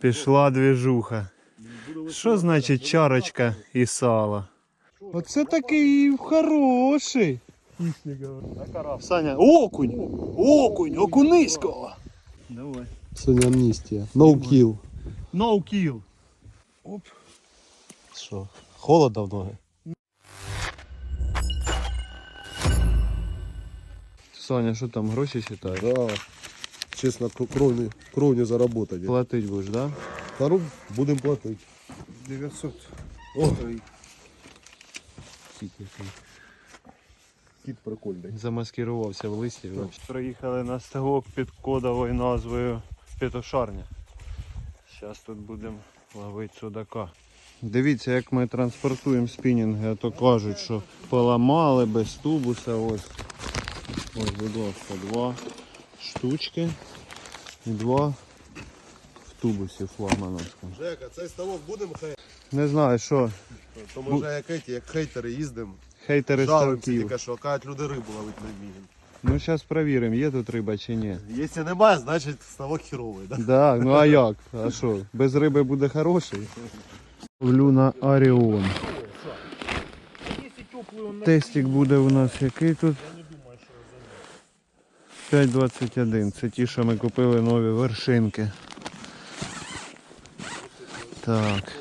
Пішла двіжуха. Що значить чарочка і сало? Оце такий хороший. Саня, окунь! Окунь! Окунисько! Давай. Сьогодні амністія. No kill. No kill. Оп. Що? Холодно в ноги? Саня, що там, гроші считаєш? Да. Чесно, кр- кров не, заработать. Платить будеш, да? Ну, будемо платити. 900. О. Кіт прикольний. Замаскирувався в листі. Приїхали на ставок під кодовою назвою Петошарня. Зараз тут будемо ловити судака. Дивіться, як ми транспортуємо спінінги, а то кажуть, що поламали без тубуса. Ось, ось будь ласка, два штучки і два в тубусі флагмановському. Жека, цей ставок будемо хей. Не знаю, що То ми вже як, еті, як хейтери їздимо. хейтери Жалуємося ставків. тільки, що кажуть, люди рибу ловити не вміють. Ну зараз перевіримо, є тут риба чи ні. Якщо немає, значить ставок херовий. Да? Да, ну а як? А що? Без риби буде хороший? Ловлю на Оріон. Тестик буде у нас який тут? 5,21. Це ті, що ми купили нові вершинки. Так,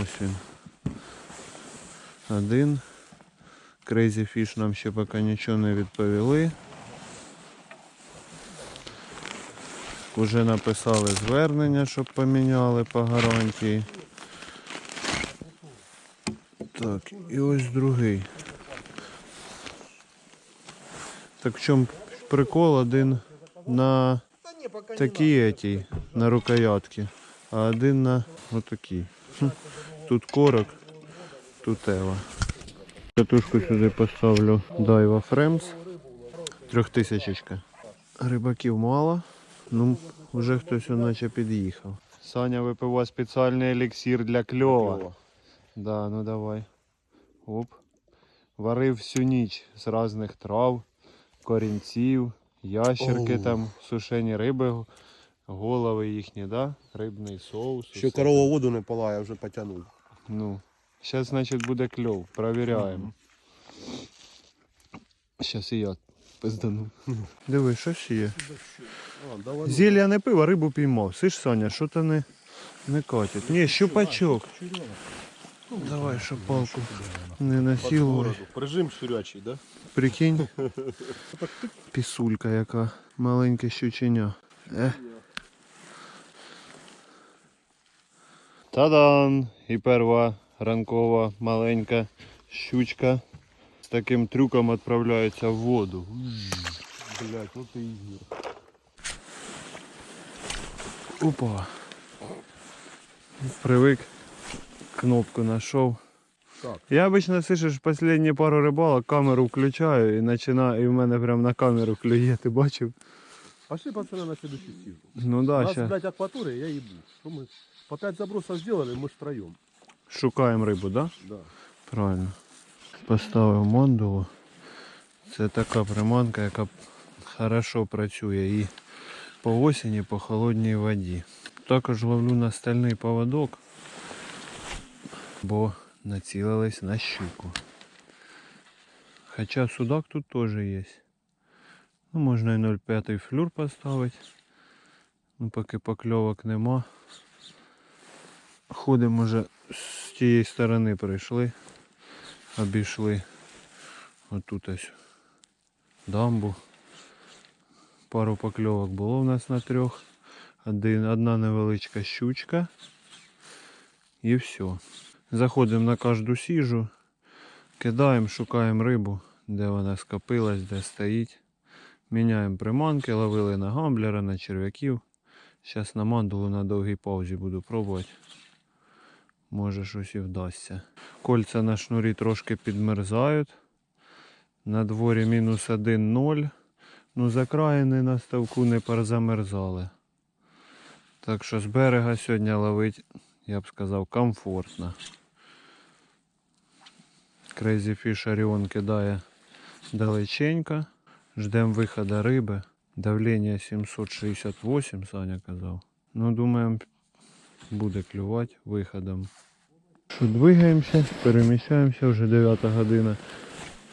ось він. Один. Crazy Fish нам ще поки нічого не відповіли. Уже написали звернення, щоб поміняли по гарантії. Так, і ось другий. Так в чому прикол один на такій етій, на рукоятки, а один на отакій. Тут корок, тут ева. Катушку сюди поставлю Daiwa Frames. Трьохтисячечка. Рибаків мало. Ну, вже хтось наче під'їхав. Саня випивав спеціальний еліксир для кльова. Да, ну давай. Оп. Варив всю ніч з різних трав, корінців, ящерки Оу. там, сушені риби, голови їхні, да? Рибний соус. Ще усе. корова воду не пила, я вже потягнув. Ну, зараз, значить, буде кльов. Провіряємо. Зараз і я пиздану. Диви, що ще є? Зілля не пив, а рибу піймав. Сиш, Саня, що то не, не катить. Ні, щупачок. Давай, палку не насілувай. Прижим щурячий, да? Прикинь. Пісулька яка. Маленьке щученя. Е. Та-дан! І перша ранкова маленька щучка з таким трюком відправляється в воду. Блять, ну ти ігір. Опа. Привик Кнопку знайшов. Так. Я обычно слышиш последні пару рибалок, камеру включаю і починаю, і в мене прям на камеру клює, ти бачив? Пошли, пацаны, на следующий сезон. Ну У да, нас, ще блядь, акватория, я ебу. Что мы по 5 забросов сделали, мы ж втроем. шукаємо рибу, да? Да. Правильно. Поставив мандулу. Це така приманка, яка хорошо працює і по осені, по холодній воді. Також ловлю на стальний поводок, бо націлились на щуку. Хоча судак тут теж є. Ну, можна і 0,5 флюр поставити. Ну, поки покльовок нема. Ходимо вже з тієї сторони прийшли обійшли отут ось дамбу. Пару покльовок було в нас на трьох. Один, одна невеличка щучка. І все. Заходимо на кожну сіжу, кидаємо, шукаємо рибу, де вона скопилась, де стоїть. Міняємо приманки, ловили на гамблера, на черв'яків. Зараз на мандулу на довгій паузі буду пробувати. Може щось і вдасться. Кольця на шнурі трошки підмерзають. На дворі мінус 1-0. Ну, закраїни на ставку не перезамерзали. Так що з берега сьогодні ловить, я б сказав, комфортно. Crazy Fish Orion кидає далеченько. Ждемо виходу риби. Давлення 768, Саня казав. Ну, думаємо, буде клювати виходом. Що, двигаємося, переміщаємося, вже 9 година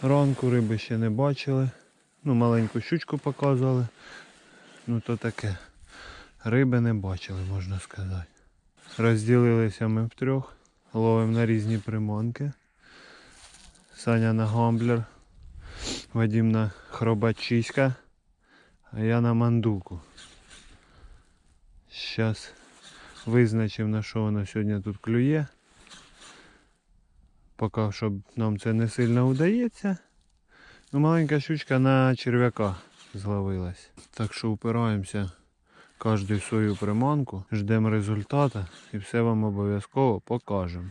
ранку, риби ще не бачили. Ну, маленьку щучку показували. Ну то таке. Риби не бачили, можна сказати. Розділилися ми втрьох, ловимо на різні приманки. Саня на гамблер, Вадим на хробачиська, а я на мандулку. Зараз визначимо на що воно сьогодні тут клює. Поки що нам це не сильно вдається. Ну, маленька щучка на черв'яка зловилась. Так що упираємося кожну свою приманку, ждемо результата і все вам обов'язково покажемо.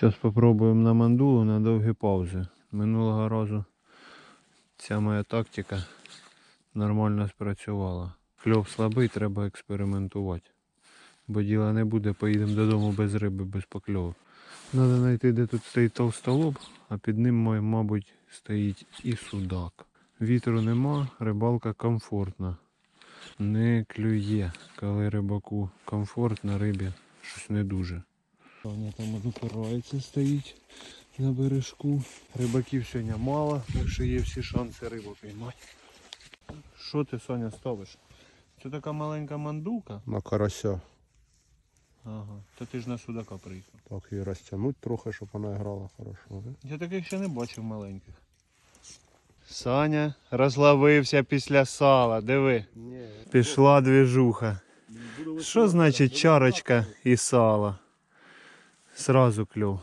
Зараз спробуємо на мандулу на довгі паузи. Минулого разу ця моя тактика нормально спрацювала. Кльов слабий, треба експериментувати. Бо діла не буде, поїдемо додому без риби, без покльовок. Треба знайти, де тут стоїть толстолоб, а під ним, мабуть, стоїть і судак. Вітру нема, рибалка комфортна. Не клює, коли рибаку комфортно, рибі щось не дуже. Вона там опирається стоїть на бережку. Рибаків сьогодні мало, так що є всі шанси рибу піймати. Що ти, Соня, ставиш? Це така маленька мандулка. На карася. Ага. Та ти ж на судака приїхав. Так її розтягнуть трохи, щоб вона грала хорошо. Я таких ще не бачив маленьких. Саня розловився після сала, диви. Ні. Пішла двіжуха. Що значить чарочка і сало? Сразу клюв.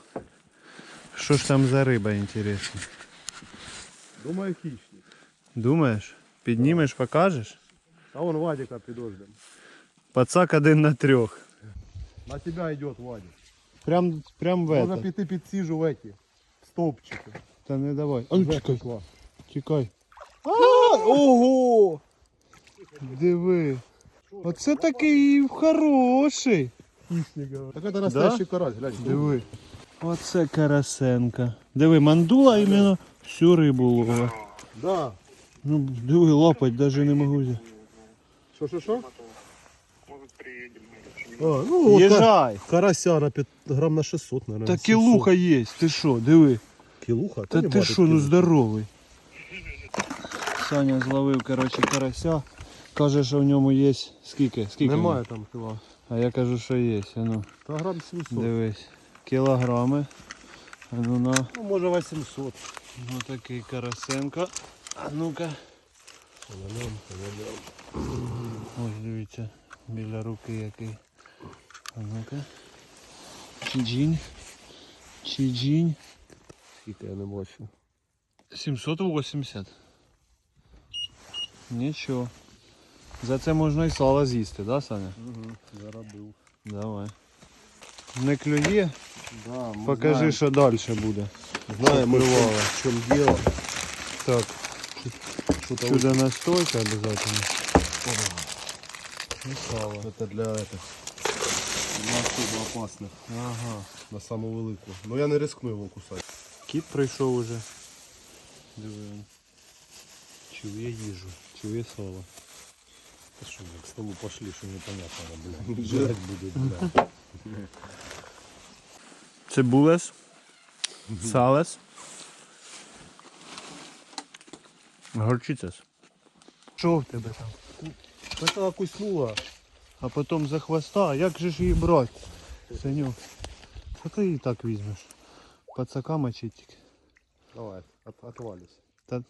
Що ж там за риба, інтересно? Думаю, хищник. Думаєш? Піднімеш, покажеш? А вон Вадика підождем. Пацак один на трьох. На тебя идет Вадик. Прям, прям в Можно это. піти підсіжу в эти стовпчики. Та не давай. Вже ну, чекай, пішла. А, ого! Диви. Оце такий хороший. Так это настоящий карась, глянь. Диви. Оце карасенка. Диви, мандула іменно всю рибу ловить. Да. Ну, диви, лапать даже не можу взяти. Що, що, що? А, ну, от ка- Їжай! карася на 5 грам на 600, наверное. Та кілуха є, ти що, диви. Кілуха? Та ти що, ну здоровий. Саня зловив, коротше, карася. Каже, що в ньому є скільки? скільки Немає там кіла. А я кажу, що є. А ну, Та грам 700. дивись. Кілограми. А ну на. Ну, може 800. Ну такий карасенко. А ну-ка. Ось дивіться, біля руки який. А ну-ка. Чиджінь. Чиджінь. Скільки я не бачу. 780. Нічого. За це можна і сало з'їсти, да, Саня? Угу, заробив. Давай. Не клює, Да, ми покажи, знаємо, що далі буде. знаємо, в чому діло. Так, там чудо настойка обязательно. І сало. Это для этих. Для особо опасних. Ага. На саму велику. Ну я не рискну його кусати. Кіт прийшов уже. Диви. Чує їжу, чує сало. Та що, к столу пошли, що непонятно, блядь. Жрать буде, блядь. Цибулес. Салес. Горчицес. Що в тебе там? Така куснула. А потім за хвоста, як же ж її брати? Санюк. Та ти її так візьмеш. Пацака мочить. Давай, от, отвалюсь. Та,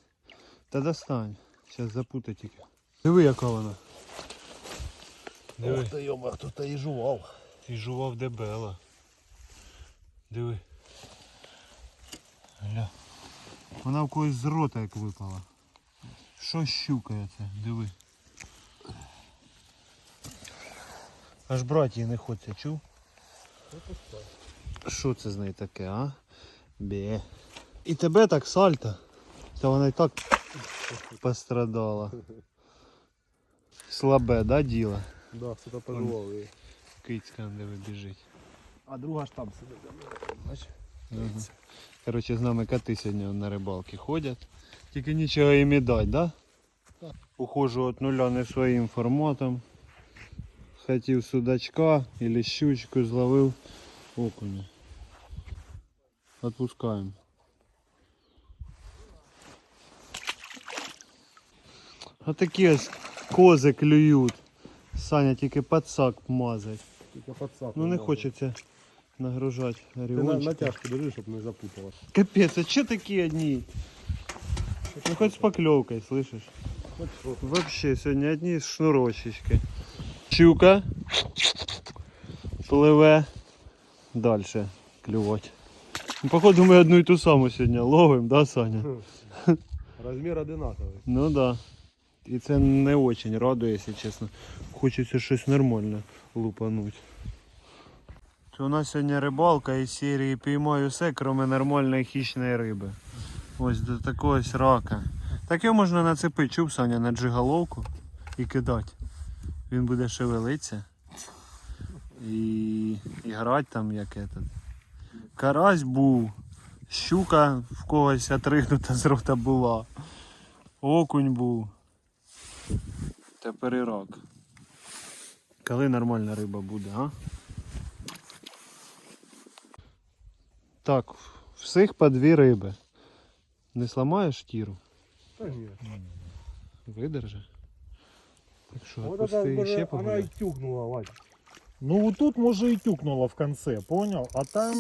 та достань. Зараз запутай тільки. Диви, яка вона. Диви. Ох ти йома, хто-то і жував. Ти жував дебела. Диви. Гля. Вона в когось з рота як випала. Що щукає це? Диви. Аж брати не хочеться, чув? Що це з нею таке, а? Бе. І тебе так сальто. Та вона і так пострадала. Слабе, да, діло? Да, хто-то пожував її. Кицька диви біжить. А друга ж там сидить. Бачиш? Ага. Короче, з нами коти сьогодні на рибалки ходять. Тільки нічого їм і дать, да? Так. Ухожу від нуля не своїм форматом. хотів судачка або щучку, зловив окуня. Отпускаємо. А такі ось кози клюють. Саня тільки пацак мазать. Тільки подсак. Ну не хочеться нагружати Ти на, натяжку держи, щоб не запуталась. Капец, а что такие одни? Ну хоть с поклевкой, слышишь? Хоч. Вообще сегодня одни шнурочечки. Щука пливе дальше клювать. Ну, походу мы одну и ту саму сегодня ловим, да, Саня? Розмір одинаковий. Ну да. І це не очень радує, якщо чесно. Хочеться щось нормальне лупануть. У нас сьогодні рибалка із серії піймаю все, крім нормальної хищної риби. Ось до такого ось рака. Так його можна нацепити, чув Саня, на джиголовку і кидати. Він буде шевелитися. І, і грати там як этот. Карась був, щука в когось отригнута з рота була. Окунь був. Тепер і. Коли нормальна риба буде, а? Так, всіх по дві риби. Не сламаєш тіру? Та ні. Видержи. Так що, Вот отпусти і ще може, вона погуляй. і тюкнула, Вадь. Ну вот тут може і тюкнуло в конце, понял? А там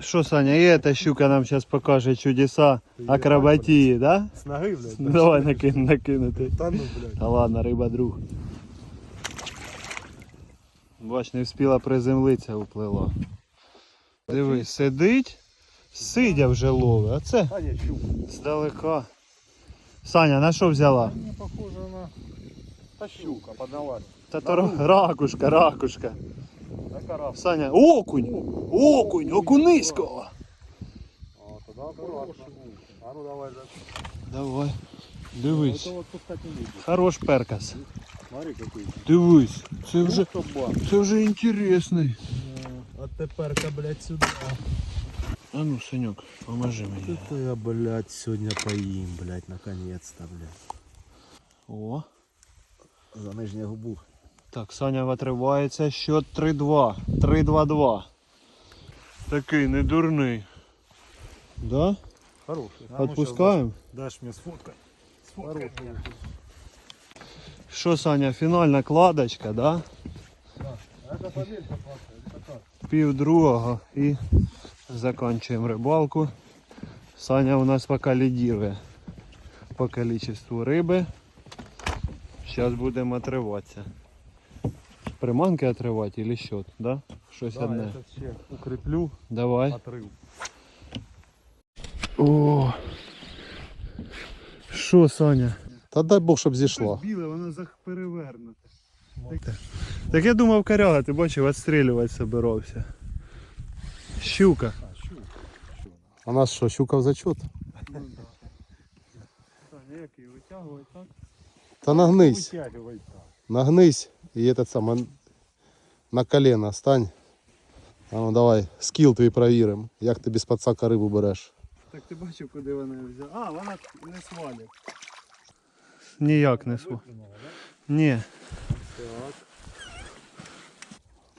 Що, Саня, і эта щука нам зараз покаже чудеса акробатії, да? З ноги, блядь. Ну, давай накину, накинути. Та ну, блядь. Та ладно, риба друг. Бач, не встигла приземлитися, уплила. Дивись, сидить, сидя вже ловить, а це щука. здалека. Саня, на що взяла? не похоже на... Та щука, подавай. Та то ракушка, ракушка. Саня, окунь! Окунь, окунисько! О, тоді акуратно. А ну давай, да. Давай. Дивись. Хорош перкас. Смотри, какой. Дивись. Це вже, це вже інтересний. А тепер-ка, блядь, сюди. А ну, Санек, поможи мені. Это я, блядь, сегодня поим, блядь, наконец-то, блядь. О. За нижню губу. Так, Саня витривається. Счет 3-2. 3-2-2. Такий недурний. Да? Хороший. Ну, Отпускаємо? Дашь мне сфоткай. Хороший. Що, Саня, фінальна кладочка, да? Это помельче, это так. Пів другого і закінчуємо рибалку. Саня у нас поки лідірує по кількості риби. Зараз будемо отриватися Приманки отривати или счет, да? Щось Да, одне. этот ще укреплю, Давай. отрыв. О. Що, Саня? Та дай Бог, щоб зійшла. Біле, воно перевернуте. Так, так я думав коряга, ти бачив, відстрілювати собирався. Щука. А нас що, щука в зачет? Саня, як її витягувати так? Та нагнись, Вытягивай так. нагнись і этот самый на колено стань. А ну давай, скіл твій провіримо. Як ти без пацака рибу береш. Так ти бачив, куди вона взяла. А, вона не свалить. Ніяк не свалить. Ні.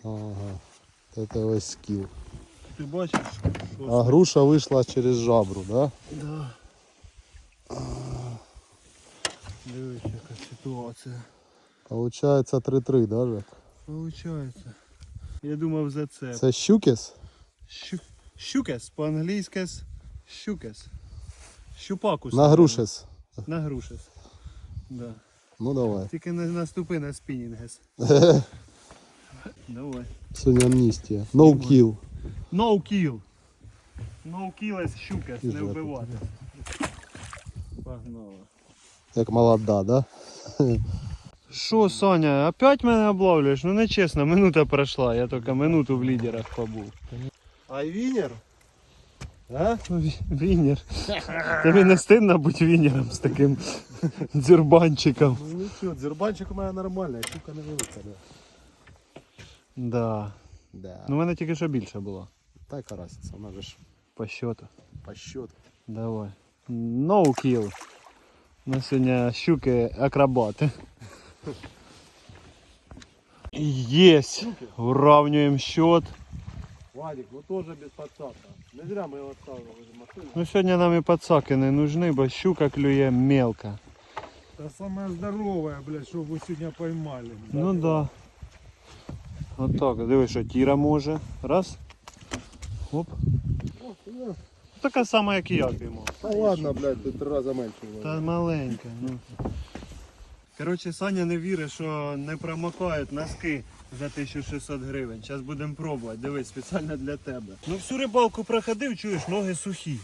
Ага. Це ось скіл. Ти бачиш? А груша вийшла через жабру, да? Да. Дивись, яка ситуація. Получається 3-3, да, Жек? Получається. Я думав за це. Це щукіс? Щу... Щукес, по-англійськи щукес. Щупакус. На грушес. На грушес. Да. Ну давай. Тільки не наступи на спінінгес. Давай. Сьогодні амністія. No kill. No kill. No kill as щукес, не вбивати. Погнали. Як молода, да? Що, Саня, опять мене облавлюєш? Ну нечесно, минута пройшла, я тільки минуту в лідерах побув. Айвінер? А? Вінер. Тобі не стидно бути вінером з таким дзюрбанчиком. Ну нічого, дзербанчик у мене нормальний, а щука не велика, да. Да. Да. Ну в мене тільки що більше було. Та яка разниця, вона же ж По счету. по счету. Давай. No kill. На сьогодні щуки акробати. Есть. Уравниваем счет. Вадик, ну тоже без подсака. Не зря мы его оставили в машине. Ну сьогодні нам і пацаки не нужны, бо щука клює мелко. Это самое здоровое, блядь, что вы сегодня поймали. Ну да. Отак, дивись, що тіра може. Раз. Оп. Така сама, як і я піймав. Да ладно, блядь, ты три раза меньше. Та маленька, ну. Коротше, Саня не вірить, що не промокають носки за 1600 гривень. Зараз будемо пробувати. Дивись, спеціально для тебе. Ну всю рибалку проходив, чуєш, ноги сухі.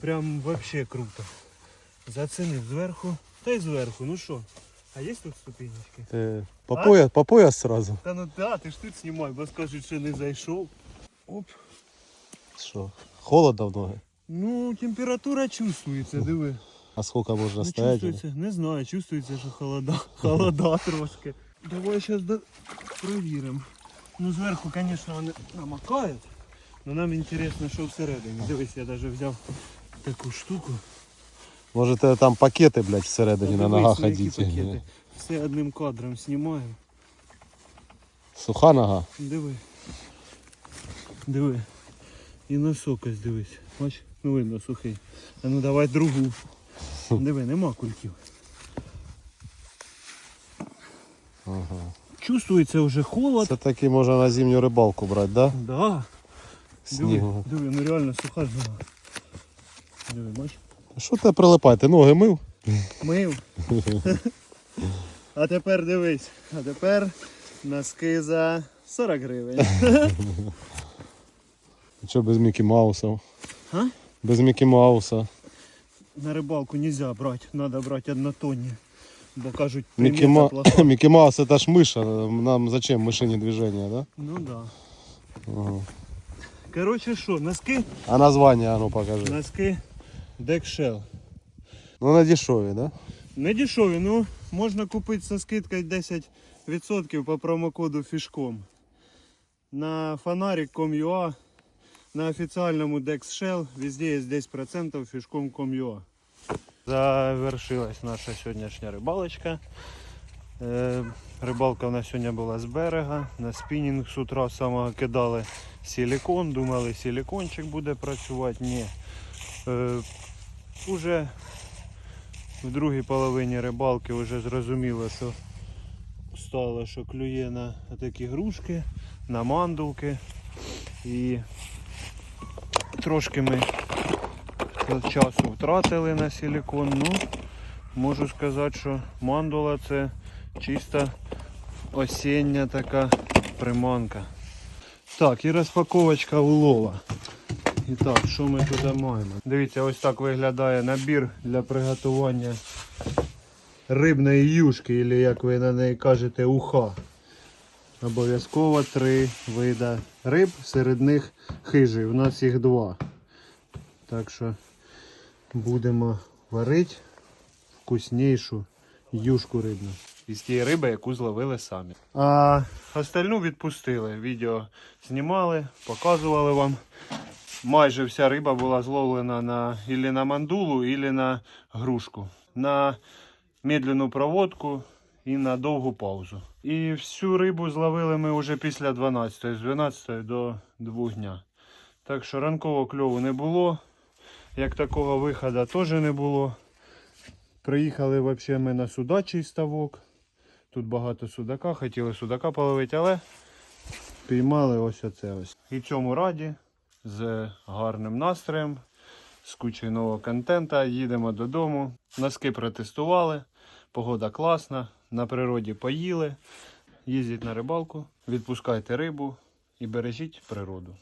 Прям вообще круто. Зацінив зверху. Та й зверху, ну що? А є тут ступенечки? Ты по, пояс, по пояс сразу? Та ну да, ти ж тут знімай, бо скажуть, що не зайшов. Оп. Что? Холодно в ноги? Ну, температура чувствується, диви. А сколько можно Ну, стоять? не знаю, чувствується, що холода, холода трошки. Давай зараз до... провіримо. Ну зверху, звісно, вони намокають. Но нам інтересно, що всередині. Дивись, я навіть взяв таку штуку. Может там пакеты, блядь, всередині на ногах на ходите? Все одним кадром знімаємо. Суха нога? Диви. Диви. І носок ось дивись. Бач, ну видно сухий. А ну давай другу. Диви, нема кульків. Ага. Чувствується вже холод. Це таки можна на зимню рибалку брати, да? Да. Диви, Снігу. диви, ну реально суха ж нога. Диви, бач. Що ти прилипає? Ти ноги мив? Мив. А тепер дивись. А тепер носки за 40 гривень. Що без Мікі Мауса? А? Без Мікі Мауса. На рибалку нельзя брати, треба брати однотонні. Бо кажуть, Мікі, примета Ма... плоха. Маус это ж миша. Нам зачем мишині движення, да? Ну да. Ага. Короче, що, носки? А название, а ну покажи. Носки Декшел. Ну на дешеві, да? Не дешеві, ну можна купити зі скидкою 10% по промокоду фішком. На фонарик.com.ua, на офіціальному DexShell, везде є 10% фішком.com.ua. Завершилась наша сьогоднішня рибалочка. Е, Рибалка у нас сьогодні була з берега. На спінінг з утра самого кидали силікон. Думали, силікончик буде працювати. Ні. Е, Уже в другій половині рибалки вже зрозуміло, що стало, що клює на такі грушки, на мандулки. І трошки ми часу втратили на силікон. Ну, можу сказати, що мандула це чиста осіння така приманка. Так, і розпаковочка улова. І так, що ми тут маємо? Дивіться, ось так виглядає набір для приготування рибної юшки, або як ви на неї кажете, уха. Обов'язково три вида риб, серед них хижий. У нас їх два. Так що будемо варити вкуснішу юшку рибну. Із тієї риби, яку зловили самі. А остальну відпустили. Відео знімали, показували вам. Майже вся риба була зловлена на ілі на мандулу, ілі на грушку. На медленну проводку і на довгу паузу. І всю рибу зловили ми вже після 12, з 12 до 2 дня. Так що ранкового кльову не було. Як такого виходу теж не було. Приїхали взагалі ми на судачий ставок. Тут багато судака, хотіли судака половити, але піймали ось оце ось. І цьому раді з гарним настроєм, з кучою нового контента. Їдемо додому. Носки протестували, погода класна, на природі поїли. Їздіть на рибалку, відпускайте рибу і бережіть природу.